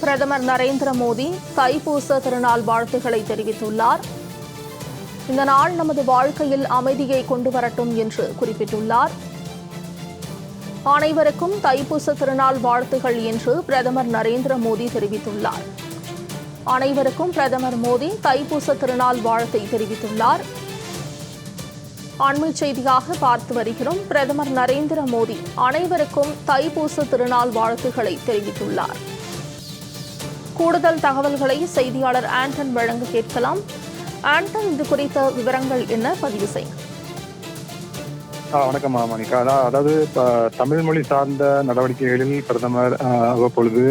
பிரதமர் நரேந்திர மோடி தைப்பூச திருநாள் வாழ்த்துக்களை தெரிவித்துள்ளார். இந்த நாள் நமது வாழ்க்கையில் அமைதியை கொண்டு வரட்டும் என்று குறிப்பிட்டுள்ளார். அனைவருக்கும் தைப்பூச திருநாள் வாழ்த்துகள் என்று பிரதமர் நரேந்திர மோடி தெரிவித்துள்ளார். அனைவருக்கும் பிரதமர் மோடி தைப்பூச திருநாள் வாழ்த்தை தெரிவித்துள்ளார். அண்மை செய்தியாக பார்த்து வருகிறோம். பிரதமர் நரேந்திர மோடி அனைவருக்கும் தைப்பூச திருநாள் வாழ்த்துக்களை தெரிவித்துள்ளார். கூடுதல் தகவல்களை செய்தியாளர் ஆண்டன் வழங்க கேட்கலாம். ஆண்டன் இது குறித்த விவரங்கள் என்ன? பதிவு செய்யும் வணக்கம் மா- மணிகா அதான் அதாவது தமிழ் மொழி சார்ந்த நடவடிக்கைகளில் பிரதமர் அவ்வப்பொழுது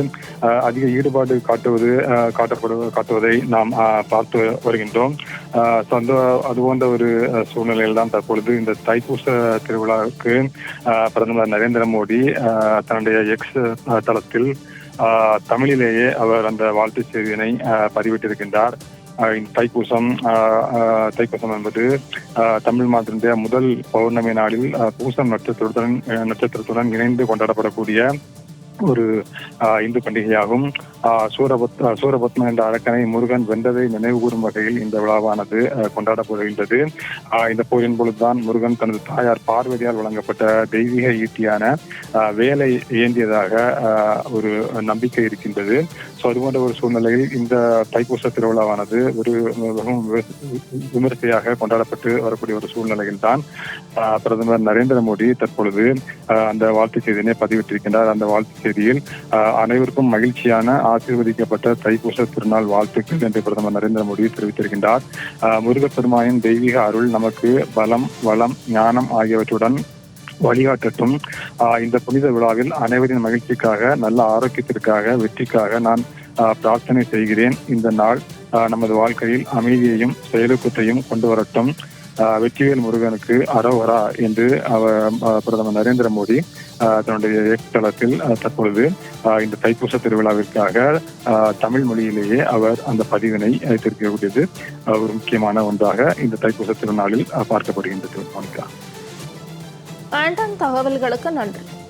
அதிக ஈடுபாடு காட்டுவது ஆ, காட்டப்படு காட்டுவதை நாம் பார்த்து வருகின்றோம். ஆ, so அந்த அது போன்ற ஒரு சூழ்நிலையில் தான் தற்பொழுது இந்த தைப்பூச திருவிழாவுக்கு பிரதமர் நரேந்திர மோடி தன்னுடைய எக்ஸ் தளத்தில் தமிழிலேயே அவர் அந்த வாழ்த்துச் செய்தியினை பதிவிட்டிருக்கின்றார். தைப்பூசம் தைப்பூசம் என்பது ஆஹ் தமிழ் மாதத்தினுடைய முதல் பௌர்ணமி நாளில் பூசம் நட்சத்திரத்துடன் அஹ் நட்சத்திரத்துடன் இணைந்து கொண்டாடப்படக்கூடிய ஒரு ஆஹ் இந்து பண்டிகையாகும். ஆஹ் சூரபத் ஆஹ் சூரபத்மன் என்ற அரக்கனை முருகன் வென்றதை நினைவு கூறும் வகையில் இந்த விழாவானது கொண்டாடப்படுகின்றது. ஆஹ் இந்த போரின் பொழுதுதான் முருகன் தனது தாயார் பார்வதியால் வழங்கப்பட்ட தெய்வீக ஈட்டியான வேலை ஏந்தியதாக ஆஹ் ஒரு நம்பிக்கை இருக்கின்றது. ஸோ அது போன்ற ஒரு சூழ்நிலையில் இந்த தைப்பூச திருவிழாவானது ஒரு மிகவும் விமர்சையாக விமரிசையாக கொண்டாடப்பட்டு வரக்கூடிய ஒரு சூழ்நிலையில் தான் ஆஹ் பிரதமர் நரேந்திர மோடி தற்பொழுது ஆஹ் அந்த வாழ்த்து செய்தியினை பதிவிட்டிருக்கின்றார். அந்த வாழ்த்து செய்தியில் அனைவருக்கும் மகிழ்ச்சியான ஆசீர்வதிக்கப்பட்ட தைப்பூச திருநாள் வாழ்த்துக்கள் என்று பிரதமர் நரேந்திர மோடி தெரிவித்திருக்கின்றார். ஆஹ் முருகப்பெருமானின் தெய்வீக அருள் நமக்கு பலம் வளம் ஞானம் ஆகியவற்றுடன் வழிகாட்டட்டும். இந்த புனித விழாவில் அனைவரின் மகிழ்ச்சிக்காக நல்ல ஆரோக்கியத்திற்காக வெற்றிக்காக நான் பிரார்த்தனை செய்கிறேன். இந்த நாள் நமது வாழ்க்கையில் அமைதியையும் செயலுக்குத்தையும் கொண்டு வரட்டும். வெற்றிவேல் முருகனுக்கு அரோவரா என்று அவர் பிரதமர் நரேந்திர மோடி தன்னுடைய எக்ஸ் தளத்தில் ஆஹ் தற்பொழுது இந்த தைப்பூச திருவிழாவிற்காக ஆஹ் தமிழ் மொழியிலேயே அவர் அந்த பதிவினை வைத்திருக்கக்கூடியது ஒரு முக்கியமான ஒன்றாக இந்த தைப்பூச திருநாளில் பார்க்கப்படுகின்றது. மோனிகா தகவல்களுக்கு நன்றி.